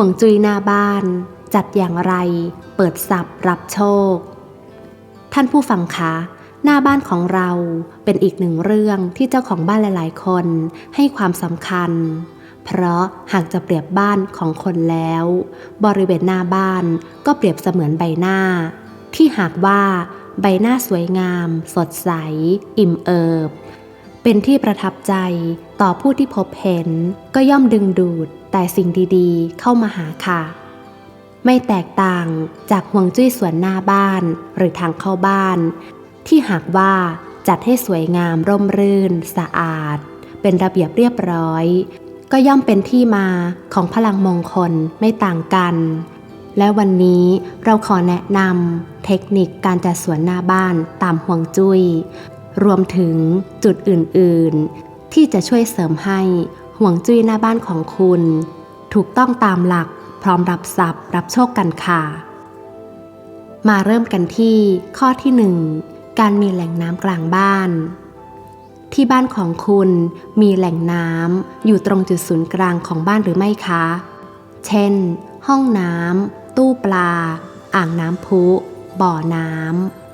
ห่วงจุยหน้าบ้าน จัดอย่างไร เปิดสับรับโชค ท่านผู้ฟังคะหน้าบ้านของเราเป็นอีกหนึ่งเรื่องที่เจ้าของบ้านหลายๆ คนให้ความสำคัญ เพราะหากจะเปรียบบ้านของคนแล้ว บริเวณหน้าบ้านก็เปรียบเสมือนใบหน้า ที่หากว่าใบหน้าสวยงาม สดใส อิ่มเอิบ เป็นที่ประทับใจต่อผู้ที่พบเห็นก็ย่อมดึงดูด แต่สิ่งดีๆ เข้ามาหาค่ะ ไม่แตกต่างจากห่วงจุ้ยสวนหน้าบ้านหรือทางเข้าบ้าน ที่หากว่าจัดให้สวยงามร่มรื่น สะอาด เป็นระเบียบเรียบร้อย ก็ย่อมเป็นที่มาของพลังมงคลไม่ต่างกัน และวันนี้เราขอแนะนำเทคนิคการจัดสวนหน้าบ้านตามห่วงจุย้ย รวมถึงจุดอื่นๆ ที่จะช่วยเสริมให้ ห่วงจุ้ยหน้าบ้านของคุณ ถูกต้องตามหลักพร้อมรับทรัพย์ รับโชคกันค่ะ มาเริ่มกันที่ข้อที่หนึ่งการมีแหล่งน้ำกลางบ้าน ที่บ้านของคุณมีแหล่งน้ำอยู่ตรงจุดศูนย์กลางของบ้านหรือไม่คะ เช่น ห้องน้ำตู้ปลา อ่างน้ำพุ บ่อน้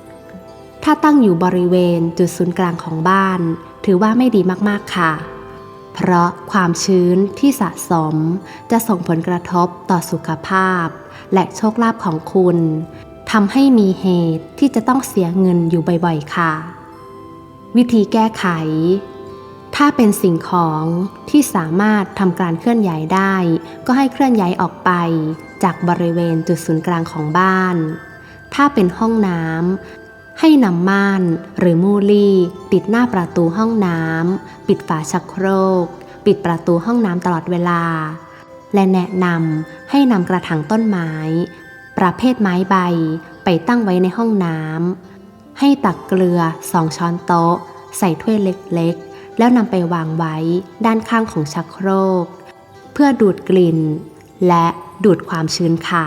ำถ้าตั้งอยู่บริเวณจุดศูนย์กลางของบ้าน ถือว่าไม่ดีมากๆค่ะ เพราะความชื้นที่สะสม จะส่งผลกระทบต่อสุขภาพ และโชคลาภของคุณทำให้มีเหตุที่จะต้องเสียเงินอยู่บ่อยๆค่ะ วิธีแก้ไข ถ้าเป็นสิ่งของที่สามารถทำการเคลื่อนย้ายได้ ก็ให้เคลื่อนย้ายออกไป จากบริเวณจุดศูนย์กลางของบ้าน ถ้าเป็นห้องน้ำ ให้นำม่านหรือมูลี่ ติดหน้าประตูห้องน้ำ ปิดฝาชักโครก ปิดประตูห้องน้ำตลอดเวลา และแนะนำให้นำกระถางต้นไม้ ประเภทไม้ใบไปตั้งไว้ในห้องน้ำ ให้ตักเกลือสองช้อนโต๊ะ ใส่ถ้วยเล็กๆ แล้วนำไปวางไว้ด้านข้างของชักโครก เพื่อดูดกลิ่น และดูดความชื้นค่ะ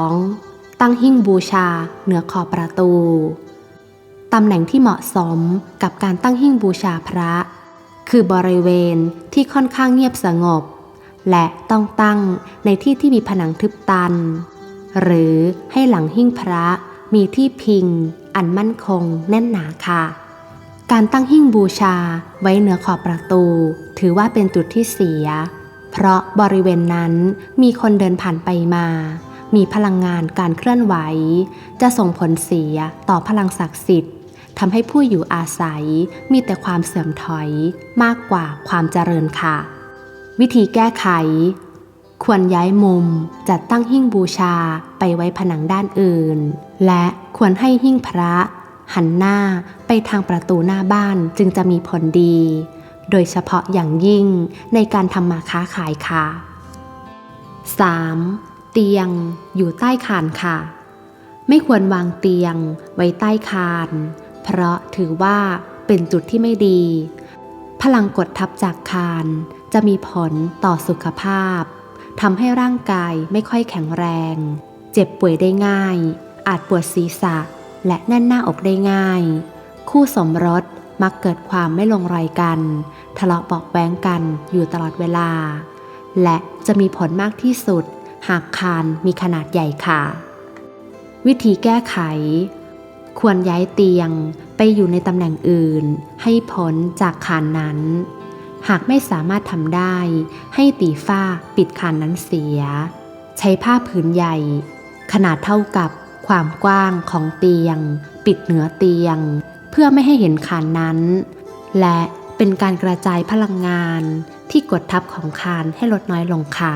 2. ตั้งหิ้งบูชา เหนือขอบประตู ตำแหน่งที่เหมาะสมกับการตั้งหิ้งบูชาพระ คือบริเวณที่ค่อนข้างเงียบสงบ และต้องตั้งในที่ที่มีผนังทึบตัน หรือให้หลังหิ้งพระมีที่พิง อันมั่นคงแน่นหนาค่ะ การตั้งหิ้งบูชาไว้เหนือขอบประตู ถือว่าเป็นจุดที่เสีย เพราะบริเวณนั้นมีคนเดินผ่านไปมา มีพลังงานการเคลื่อนไหว จะส่งผลเสียต่อพลังศักดิ์สิทธิ์ทำให้ผู้อยู่อาศัยมีแต่ความเสื่อมถอยมากกว่าความเจริญค่ะ วิธีแก้ไข ควรย้ายมุมจัดตั้งหิ้งบูชาไปไว้ผนังด้านอื่น และควรให้หิ้งพระ หันหน้าไปทางประตูหน้าบ้านจึงจะมีผลดี โดยเฉพาะอย่างยิ่งในการทำมาค้าขายค่ะ 3. เตียงอยู่ใต้คานค่ะ ไม่ควรวางเตียงไว้ใต้คาน เพราะถือว่าเป็นจุดที่ไม่ดี พลังกดทับจากคานจะมีผลต่อสุขภาพทำให้ร่างกายไม่ค่อยแข็งแรง เจ็บป่วยได้ง่าย อาจปวดศีรษะและแน่นหน้าอกได้ง่าย คู่สมรสมักเกิดความไม่ลงรอยกัน ทะเลาะเบาะแว้งกันอยู่ตลอดเวลา และจะมีผลมากที่สุด หากคานมีขนาดใหญ่ค่ะ วิธีแก้ไข ควรย้ายเตียงไปอยู่ในตำแหน่งอื่น ให้พ้นจากคานนั้น หากไม่สามารถทำได้ ให้ตีฝ้าปิดคานนั้นเสีย ใช้ผ้าผืนใหญ่ ขนาดเท่ากับความกว้างของเตียง ปิดเหนือเตียง เพื่อไม่ให้เห็นคานนั้น และเป็นการกระจายพลังงานที่กดทับของคานให้ลดน้อยลงค่ะ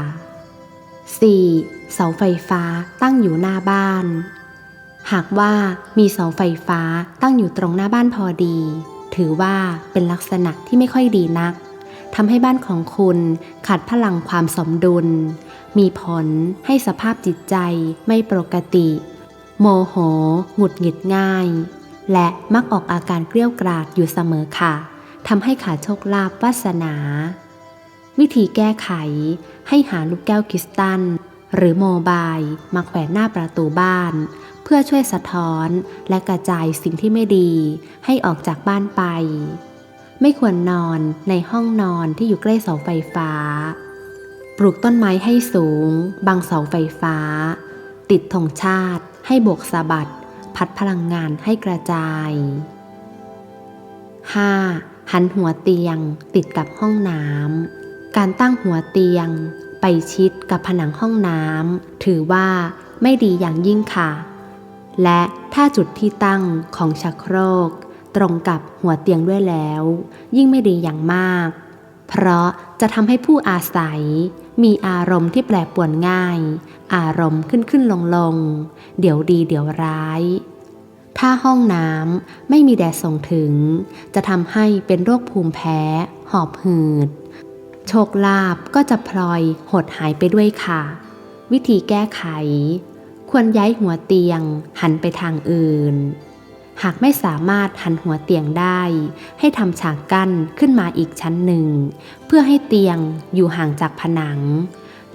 4. เสาไฟฟ้าตั้งอยู่หน้าบ้าน หากว่ามีเสาไฟฟ้าตั้งอยู่ตรงหน้าบ้านพอดี ถือว่าเป็นลักษณะที่ไม่ค่อยดีนักทำให้บ้านของคุณขาดพลังความสมดุล มีผลให้สภาพจิตใจไม่ปกติ โมโห หงุดหงิดง่าย และมักออกอาการเกลี้ยวกราดอยู่เสมอค่ะทำให้ขาดโชคลาภวาสนา วิธีแก้ไข ให้หาลูกแก้วคริสตัล หรือโมบาย มาแขวนหน้าประตูบ้าน เพื่อช่วยสะท้อนและกระจายสิ่งที่ไม่ดี ให้ออกจากบ้านไป ไม่ควรนอนในห้องนอนที่อยู่ใกล้เสาไฟฟ้า ปลูกต้นไม้ให้สูง บังเสาไฟฟ้า ติดธงชาติ ให้โบกสะบัด พัดพลังงานให้กระจาย 5. หันหัวเตียงติดกับห้องน้ำ การตั้งหัวเตียง ไปชิดกับผนังห้องน้ำถือว่าไม่ดีอย่างยิ่งค่ะ และถ้าจุดที่ตั้งของชักโครก ตรงกับหัวเตียงด้วยแล้ว ยิ่งไม่ดีอย่างมาก เพราะจะทำให้ผู้อาศัย มีอารมณ์ที่แปรปรวนง่าย อารมณ์ขึ้นขึ้นลงลงเดี๋ยวดีเดี๋ยวร้าย ถ้าห้องน้ำไม่มีแดดส่งถึง จะทำให้เป็นโรคภูมิแพ้ หอบหืด โชคลาภก็จะพลอยหดหายไปด้วยค่ะ วิธีแก้ไข ควรย้ายหัวเตียง หันไปทางอื่น หากไม่สามารถหันหัวเตียงได้ ให้ทำฉากกั้นขึ้นมาอีกชั้นหนึ่ง เพื่อให้เตียงอยู่ห่างจากผนัง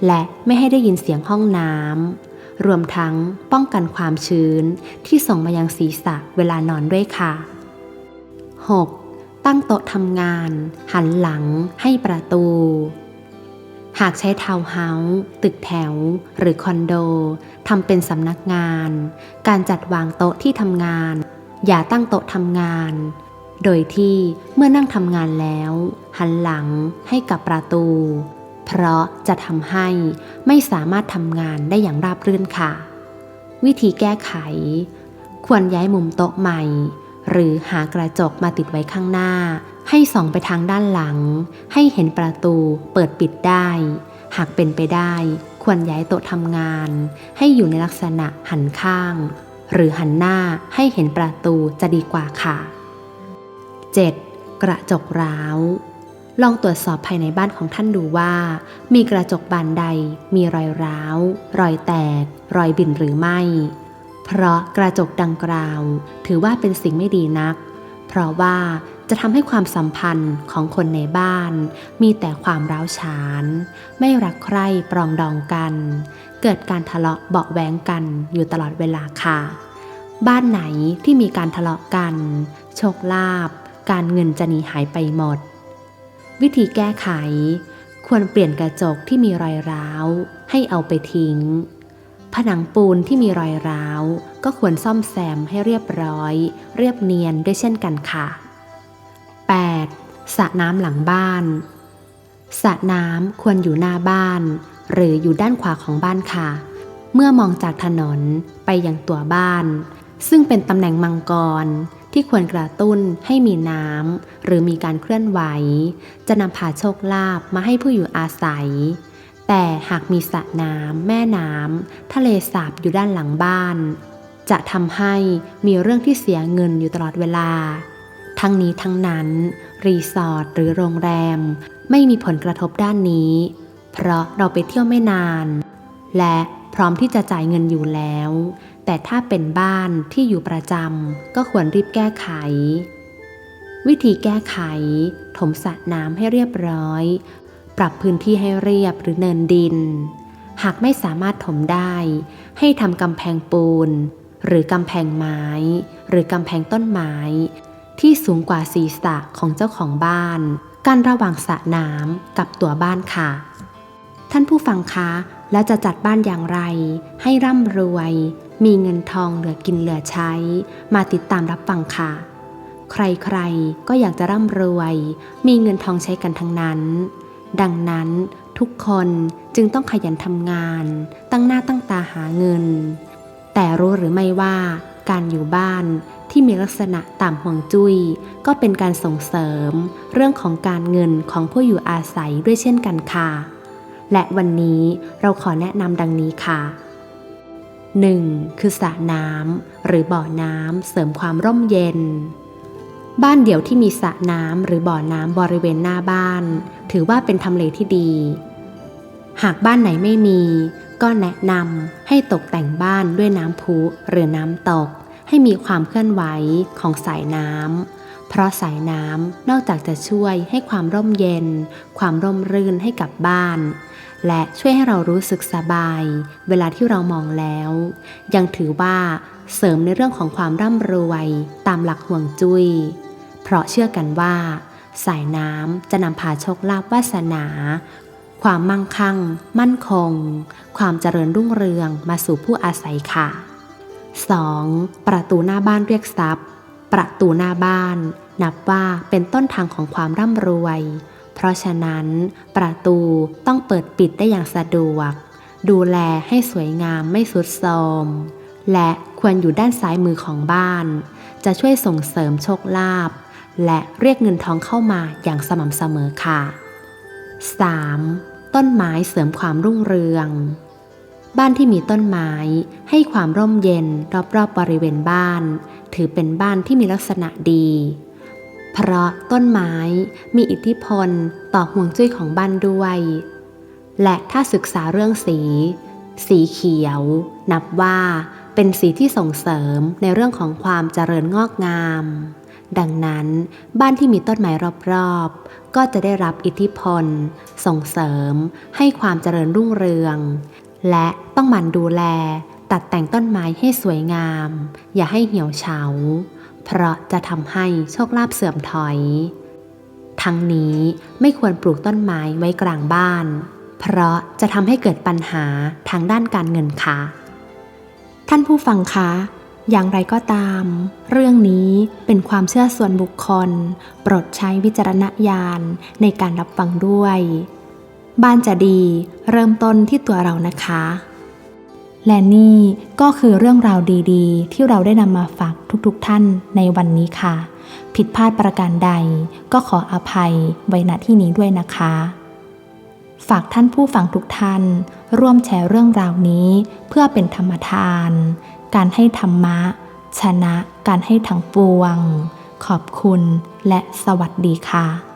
และไม่ให้ได้ยินเสียงห้องน้ำรวมทั้งป้องกันความชื้นที่ส่งมายังศีรษะเวลานอนด้วยค่ะ 6. ตั้งโต๊ะทำงาน หันหลังให้ประตู หากใช้ทาวน์เฮาส์ตึกแถว หรือคอนโดทำเป็นสำนักงาน การจัดวางโต๊ะที่ทำงาน อย่าตั้งโต๊ะทำงาน โดยที่เมื่อนั่งทำงานแล้ว หันหลังให้กับประตู เพราะจะทำให้ไม่สามารถทำงานได้อย่างราบรื่นค่ะ วิธีแก้ไข ควรย้ายมุมโต๊ะใหม่ หรือหากระจกมาติดไว้ข้างหน้า ให้ส่องไปทางด้านหลัง ให้เห็นประตูเปิดปิดได้ หากเป็นไปได้ ควรย้ายโต๊ะทำงาน ให้อยู่ในลักษณะหันข้าง หรือหันหน้าให้เห็นประตูจะดีกว่าค่ะ 7. กระจกร้าวลองตรวจสอบภายในบ้านของท่านดูว่า มีกระจกบานใด มีรอยร้าว รอยแตก รอยบิ่นหรือไม่ เพราะกระจกดังกล่าว ถือว่าเป็นสิ่งไม่ดีนัก เพราะว่าจะทำให้ความสัมพันธ์ของคนในบ้าน มีแต่ความร้าวฉาน ไม่รักใคร่ปรองดองกัน เกิดการทะเลาะเบาะแว้งกันอยู่ตลอดเวลาค่ะ บ้านไหนที่มีการทะเลาะกัน โชคลาภการเงินจะหนีหายไปหมด วิธีแก้ไข ควรเปลี่ยนกระจกที่มีรอยร้าว ให้เอาไปทิ้ง ผนังปูนที่มีรอยร้าว ก็ควรซ่อมแซมให้เรียบร้อย เรียบเนียนด้วยเช่นกันค่ะ 8. สระน้ำหลังบ้านสระน้ำควรอยู่หน้าบ้าน หรืออยู่ด้านขวาของบ้านค่ะ เมื่อมองจากถนนไปยังตัวบ้าน ซึ่งเป็นตำแหน่งมังกรที่ควรกระตุ้นให้มีน้ำหรือมีการเคลื่อนไหว จะนำพาโชคลาภมาให้ผู้อยู่อาศัย แต่หากมีสระน้ำแม่น้ำทะเลสาบอยู่ด้านหลังบ้าน จะทำให้มีเรื่องที่เสียเงินอยู่ตลอดเวลา ทั้งนี้ทั้งนั้น รีสอร์ทหรือโรงแรม ไม่มีผลกระทบด้านนี้ เพราะเราไปเที่ยวไม่นาน และพร้อมที่จะจ่ายเงินอยู่แล้ว แต่ถ้าเป็นบ้านที่อยู่ประจำก็ควรรีบแก้ไข วิธีแก้ไข ถมสระน้ำให้เรียบร้อย ปรับพื้นที่ให้เรียบหรือเนินดิน หากไม่สามารถถมได้ ให้ทำกำแพงปูน หรือกำแพงไม้ หรือกำแพงต้นไม้ ที่สูงกว่าศีรษะของเจ้าของบ้านกันระหว่างสระน้ำกับตัวบ้านค่ะ ท่านผู้ฟังคะแล้วจะจัดบ้านอย่างไร ให้ร่ำรวย มีเงินทองเหลือกินเหลือใช้ มาติดตามรับฟังค่ะ ใครๆก็อยากจะร่ำรวย มีเงินทองใช้กันทั้งนั้น ดังนั้นทุกคนจึงต้องขยันทำงาน ตั้งหน้าตั้งตาหาเงิน แต่รู้หรือไม่ว่าการอยู่บ้านที่มีลักษณะต่ำห่วงจุย้ย ก็เป็นการส่งเสริม เรื่องของการเงินของผู้อยู่อาศัยด้วยเช่นกันค่ะ และวันนี้เราขอแนะนำดังนี้ค่ะ 1. คือสระน้ำหรือบ่อน้ำเสริมความร่มเย็น บ้านเดี่ยวที่มีสระน้ำหรือบ่อน้ำบริเวณหน้าบ้าน ถือว่าเป็นทำเลที่ดี หากบ้านไหนไม่มี ก็แนะนำให้ตกแต่งบ้านด้วยน้ำพุหรือน้ำตก ให้มีความเคลื่อนไหวของสายน้ำเพราะสายน้ำนอกจากจะช่วยให้ความร่มเย็น ความร่มรื่นให้กับบ้าน และช่วยให้เรารู้สึกสบาย เวลาที่เรามองแล้ว ยังถือว่าเสริมในเรื่องของความร่ำรวยตามหลักห่วงจุย้ย เพราะเชื่อกันว่า สายน้ำจะนำพาโชคลาภวาสนา ความมั่งคั่ง มั่นคง ความเจริญรุ่งเรืองมาสู่ผู้อาศัยค่ะ 2. ประตูหน้าบ้านเรียกทรัพย์ ประตูหน้าบ้าน นับว่าเป็นต้นทางของความร่ำรวย เพราะฉะนั้น ประตูต้องเปิดปิดได้อย่างสะดวก ดูแลให้สวยงามไม่สุดโทรมและควรอยู่ด้านซ้ายมือของบ้าน จะช่วยส่งเสริมโชคลาภ และเรียกเงินทองเข้ามาอย่างสม่ำเสมอค่ะ 3. ต้นไม้เสริมความรุ่งเรือง บ้านที่มีต้นไม้ให้ความร่มเย็นรอบๆบบริเวณบ้าน ถือเป็นบ้านที่มีลักษณะดี เพราะต้นไม้มีอิทธิพลต่อห่วงจุ้ยของบ้านด้วย และถ้าศึกษาเรื่องสี สีเขียว นับว่าเป็นสีที่ส่งเสริมในเรื่องของความเจริญงอกงาม ดังนั้นบ้านที่มีต้นไม้รอบๆ ก็จะได้รับอิทธิพล ส่งเสริม ให้ความเจริญรุ่งเรือง และต้องหมั่นดูแล ตัดแต่งต้นไม้ให้สวยงาม อย่าให้เหี่ยวเฉา เพราะจะทำให้โชคลาภเสื่อมถอย ทั้งนี้ไม่ควรปลูกต้นไม้ไว้กลางบ้าน เพราะจะทำให้เกิดปัญหาทางด้านการเงินค่ะ ท่านผู้ฟังคะ อย่างไรก็ตาม เรื่องนี้เป็นความเชื่อส่วนบุคคล โปรดใช้วิจารณญาณในการรับฟังด้วย บ้านจะดีเริ่มต้นที่ตัวเรานะคะ และนี่ก็คือเรื่องราวดีๆ ที่เราได้นำมาฝากทุกๆท่านในวันนี้ค่ะ ผิดพลาดประการใดก็ขออภัยไว้ณที่นี้ด้วยนะคะฝากท่านผู้ฟังทุกท่าน ร่วมแชร์เรื่องราวนี้เพื่อเป็นธรรมทาน การให้ธรรมะ ชนะการให้ทั้งปวง ขอบคุณและสวัสดีค่ะ